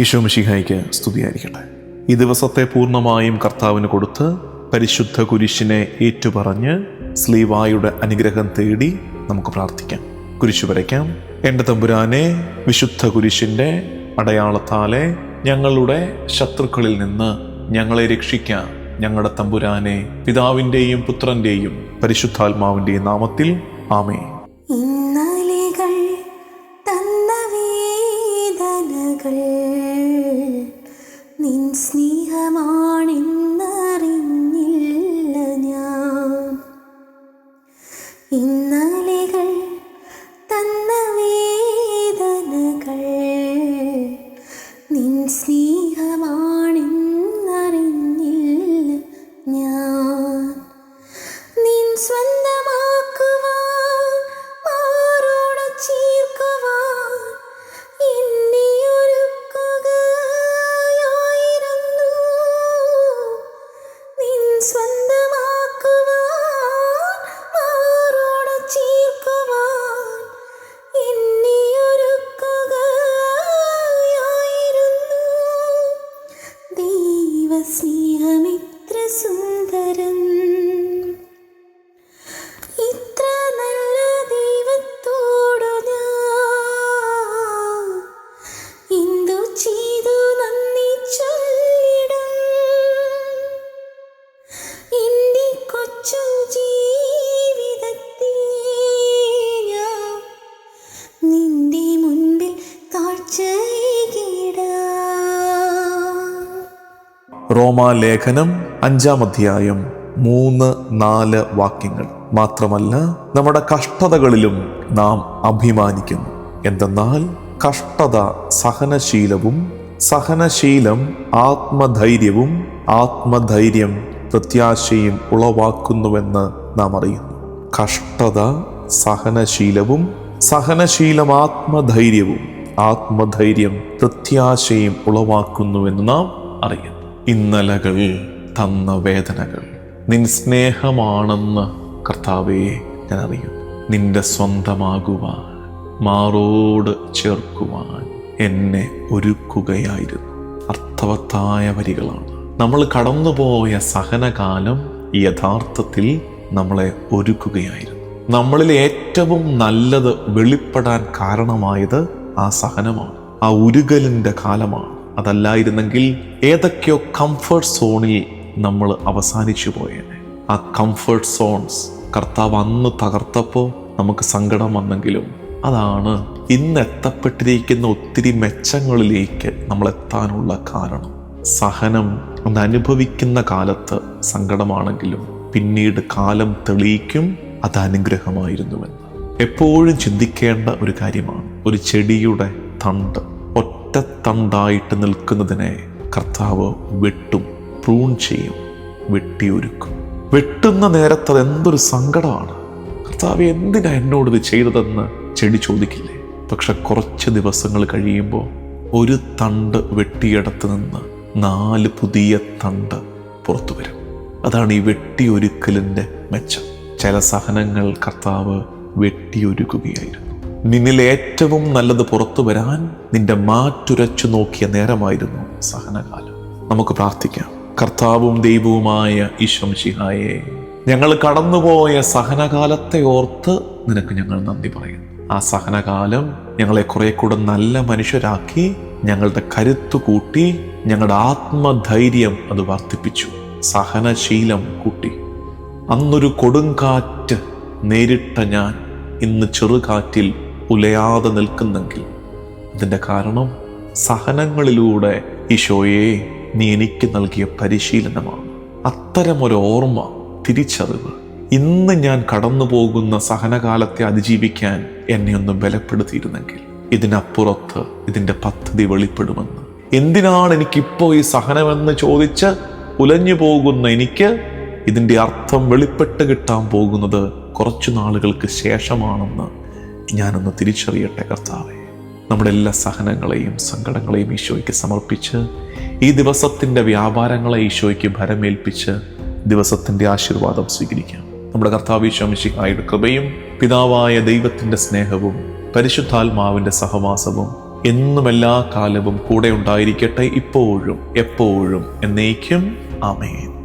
ഈശോ മിശിഹായിക്ക് സ്തുതിയായിരിക്കട്ടെ. ഈ ദിവസത്തെ പൂർണമായും കർത്താവിന് കൊടുത്ത് പരിശുദ്ധ കുരിശിനെ ഏറ്റുപറഞ്ഞ് സ്ലീവായുടെ അനുഗ്രഹം തേടി നമുക്ക് പ്രാർത്ഥിക്കാം. കുരിശു വരയ്ക്കാം. എന്റെ തമ്പുരാനെ വിശുദ്ധ കുരിശിന്റെ അടയാളത്താലെ ഞങ്ങളുടെ ശത്രുക്കളിൽ നിന്ന് ഞങ്ങളെ രക്ഷിക്കാം. ഞങ്ങളുടെ തമ്പുരാനെ പിതാവിന്റെയും പുത്രന്റെയും പരിശുദ്ധാത്മാവിന്റെയും നാമത്തിൽ ആമേ ഇന്നലെകൾ തന്ന വേദനകൾ നിൻ സ്നേഹമാണെന്നറിഞ്ഞില്ല ഞാൻ. ഇന്നലെകൾ ദൈവസ്നേഹമിത്ര സുന്ദരം. റോമാലേഖനം അഞ്ചാം അധ്യായം മൂന്ന് നാല് വാക്യങ്ങൾ. മാത്രമല്ല നമ്മുടെ കഷ്ടതകളിലും നാം അഭിമാനിക്കുന്നു. എന്തെന്നാൽ കഷ്ടത സഹനശീലവും സഹനശീലം ആത്മധൈര്യവും ആത്മധൈര്യം പ്രത്യാശയും ഉളവാക്കുന്നുവെന്ന് നാം അറിയുന്നു. കഷ്ടത സഹനശീലവും സഹനശീലം ആത്മധൈര്യവും ആത്മധൈര്യം പ്രത്യാശയും ഉളവാക്കുന്നുവെന്ന് നാം അറിയുന്നു. ഇന്നലകൾ തന്ന വേദനകൾ. നിൻ സ്നേഹമാണെന്ന് കർത്താവെ ഞാൻ അറിയുന്നു നിന്റെ സ്വന്തമാകുവാൻ മാറോട് ചേർക്കുവാൻ എന്നെ ഒരുക്കുകയായിരുന്നു. അർത്ഥവത്തായ വരികളാണ്. നമ്മൾ കടന്നുപോയ സഹനകാലം യഥാർത്ഥത്തിൽ നമ്മളെ ഒരുക്കുകയായിരുന്നു. നമ്മളിൽ ഏറ്റവും നല്ലത് വെളിപ്പെടാൻ കാരണമായത് ആ സഹനമാണ്. ആ ഉരുകലിന്റെ കാലമാണ്. അതല്ലായിരുന്നെങ്കിൽ ഏതൊക്കെയോ കംഫർട്ട് സോണിൽ നമ്മൾ അവസാനിച്ചു പോയേനെ. ആ കംഫർട്ട് സോൺസ് കർത്താവ് അന്ന് തകർത്തപ്പോൾ നമുക്ക് സങ്കടം വന്നെങ്കിലും അതാണ് ഇന്ന് എത്തപ്പെട്ടിരിക്കുന്ന ഒത്തിരി മെച്ചങ്ങളിലേക്ക് നമ്മൾ എത്താനുള്ള കാരണം. സഹനം ഒന്ന് അനുഭവിക്കുന്ന കാലത്ത് സങ്കടമാണെങ്കിലും പിന്നീട് കാലം തെളിയിക്കും അത് അനുഗ്രഹമായിരുന്നുവെന്ന്. എപ്പോഴും ചിന്തിക്കേണ്ട ഒരു കാര്യമാണ് ഒരു ചെടിയുടെ തണ്ട്. ഒറ്റ തണ്ടായിട്ട് നിൽക്കുന്നതിനെ കർത്താവ് വെട്ടും പ്രൂൺ ചെയ്യും വെട്ടിയൊരുക്കും. വെട്ടുന്ന നേരത്ത് അത് എന്തൊരു സങ്കടമാണ്. കർത്താവ് എന്തിനാ എന്നോട് ഇത് ചെയ്തതെന്ന് ചെടി ചോദിക്കില്ലേ? പക്ഷെ കുറച്ച് ദിവസങ്ങൾ കഴിയുമ്പോൾ ഒരു തണ്ട് വെട്ടിയിടത്ത് നിന്ന് നാല് പുതിയ തണ്ട് പുറത്തു വരും. അതാണ് ഈ വെട്ടിയൊരുക്കലിന്റെ മെച്ചം. ചില സഹനങ്ങൾ കർത്താവ് വെട്ടിയൊരുക്കുകയായിരുന്നു. നിന്നിൽ ഏറ്റവും നല്ലത് പുറത്തു വരാൻ നിന്റെ മാറ്റുരച്ചു നോക്കിയ നേരമായിരുന്നു സഹനകാലം. നമുക്ക് പ്രാർത്ഥിക്കാം. കർത്താവും ദൈവവുമായ ഈശ്വംശിഹായെ ഞങ്ങൾ കടന്നുപോയ സഹനകാലത്തെ ഓർത്ത് നിനക്ക് ഞങ്ങൾ നന്ദി പറയുന്നു. ആ സഹനകാലം ഞങ്ങളെ കുറെ കൂടെ നല്ല മനുഷ്യരാക്കി ഞങ്ങളുടെ കരുത്തു കൂട്ടി ഞങ്ങളുടെ ആത്മധൈര്യം അത് വർദ്ധിപ്പിച്ചു. സഹനശീലം കൂട്ടി. അന്നൊരു കൊടുങ്കാറ്റ് നേരിട്ട ഞാൻ ഇന്ന് ചെറുകാറ്റിൽ ഉലയാതെ നിൽക്കുന്നെങ്കിൽ അതിന്റെ കാരണം സഹനങ്ങളിലൂടെ ഈശോയെ നീ എനിക്ക് നൽകിയ പരിശീലനമാണ്. അത്തരമൊരു ഓർമ്മ തിരിച്ചറിവ്. ഇന്ന് ഞാൻ കടന്നു പോകുന്ന സഹനകാലത്തെ അതിജീവിക്കാൻ എന്നെ ഒന്ന് ബലപ്പെടുത്തിയിരുന്നെങ്കിൽ ഇതിനപ്പുറത്ത് ഇതിന്റെ പദ്ധതി വെളിപ്പെടുമെന്ന്. എന്തിനാണ് എനിക്കിപ്പോൾ ഈ സഹനമെന്ന് ചോദിച്ച് ഉലഞ്ഞു പോകുന്ന എനിക്ക്? ഇതിന്റെ അർത്ഥം വെളിപ്പെട്ട് കിട്ടാൻ പോകുന്നത് കുറച്ചു നാളുകൾക്ക് ശേഷമാണെന്ന് ഞാനൊന്ന് തിരിച്ചറിയട്ടെ കർത്താവെ. നമ്മുടെ എല്ലാ സഹനങ്ങളെയും സങ്കടങ്ങളെയും ഈശോയ്ക്ക് സമർപ്പിച്ച് ഈ ദിവസത്തിന്റെ വ്യാപാരങ്ങളെ ഈശോയ്ക്ക് ഭരമേൽപ്പിച്ച് ദിവസത്തിന്റെ ആശീർവാദം സ്വീകരിക്കാം. നമ്മുടെ കർത്താവ് ഈശോമിശിഹായുടെ കൃപയും പിതാവായ ദൈവത്തിന്റെ സ്നേഹവും പരിശുദ്ധാത്മാവിന്റെ സഹവാസവും എന്നും എല്ലാ കാലവും കൂടെ ഉണ്ടായിരിക്കട്ടെ ഇപ്പോഴും എപ്പോഴും എന്നേക്കും. ആമേൻ.